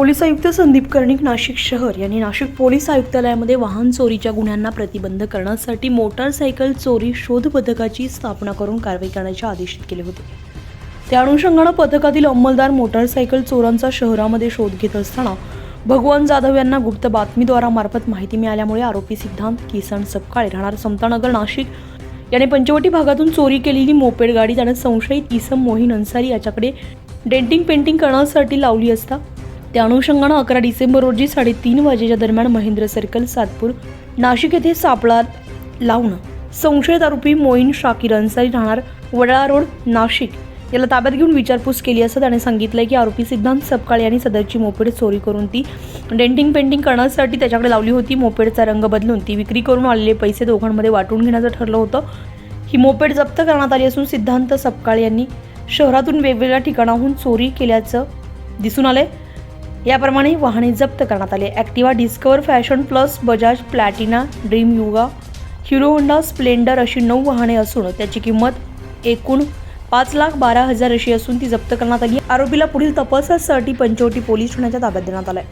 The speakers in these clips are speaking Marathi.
पोलीस आयुक्त संदीप कर्णिक नाशिक शहर यांनी नाशिक पोलीस आयुक्तालयामध्ये वाहन चोरीच्या गुन्ह्यांना प्रतिबंध करण्यासाठी मोटारसायकल चोरी शोध पथकाची स्थापना करून कारवाई करण्याचे आदेशित केले होते. त्या अनुषंगानं पथकातील अंमलदार मोटारसायकल चोरांचा शहरामध्ये शोध घेत असताना भगवान जाधव यांना गुप्त बातमीद्वारा मार्फत माहिती मिळाल्यामुळे आरोपी सिद्धांत किसन सपकाळे राहणार समतानगर नाशिक याने पंचवटी भागातून चोरी केलेली मोपेड गाडी त्याने संशयित इसम मोहीन अन्सारी याच्याकडे डेंटिंग पेंटिंग करण्यासाठी लावली असता त्या अनुषंगानं अकरा डिसेंबर रोजी साडेतीन वाजेच्या दरम्यान महेंद्र सर्कल सातपूर नाशिक येथे सापळा लावणं संशयित आरोपी मोईन शाकीर अन्सारी राहणार वडाळा रोड नाशिक. याला ताब्यात घेऊन विचारपूस केली असं त्याने सांगितलंय की आरोपी सिद्धांत सपकाळे यांनी सदरची मोपेड चोरी करून ती डेंटिंग पेंटिंग करण्यासाठी त्याच्याकडे लावली होती. मोपेडचा रंग बदलून ती विक्री करून आलेले पैसे दोघांमध्ये वाटून घेण्याचं ठरलं होतं. ही मोपेड जप्त करण्यात आली असून सिद्धांत सपकाळे यांनी शहरातून वेगवेगळ्या ठिकाणाहून चोरी केल्याचं दिसून आलंय. याप्रमाणे वाहने जप्त करण्यात आले Activa Discover Fashion Plus Bajaj Platina Dream Yuga Hero Honda Splendor अशी नऊ वाहने असून त्याची किंमत एकूण पाच लाख बारा हजार अशी असून ती जप्त करण्यात आली आरोपीला पुढील तपासासाठी पंचवटी पोलीस ठाण्याच्या ताब्यात देण्यात आलाय.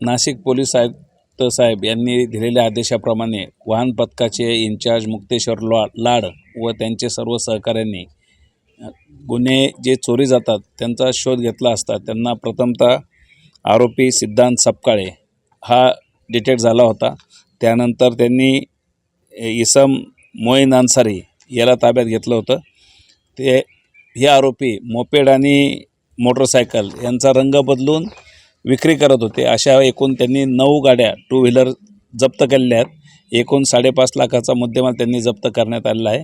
नाशिक पोलीस आयुक्त साहेब यांनी दिलेल्या आदेशाप्रमाणे वाहन पथकाचे इन्चार्ज मुक्तेश्वर ला लाड व त्यांचे सर्व सहकाऱ्यांनी गुन्हे जे चोरी जातात त्यांचा शोध घेतला असता त्यांना प्रथमतः आरोपी सिद्धांत सपकाळे हा डिटेक्ट झाला होता. त्यानंतर त्यांनी इसम मोईन अन्सारी याला ताब्यात घेतलं होतं. ते हे आरोपी मोपेड आणि मोटरसायकल यांचा रंग बदलून विक्री करत होते. अशा एकूण त्यांनी नऊ गाड्या टू व्हीलर जप्त केलेल्या आहेत. एकूण साडेपाच लाखाचा मुद्देमाल त्यांनी जप्त करण्यात आलेला आहे.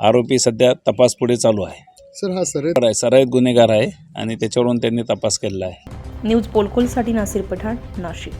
आरोपी सध्या तपास पुढे चालू आहे. सर हा सर आहे सराईत गुन्हेगार आहे आणि त्याच्यावरून त्यांनी तपास केलेला आहे. न्यूज पोलकोलसाठी नासिर पठाण नाशिक.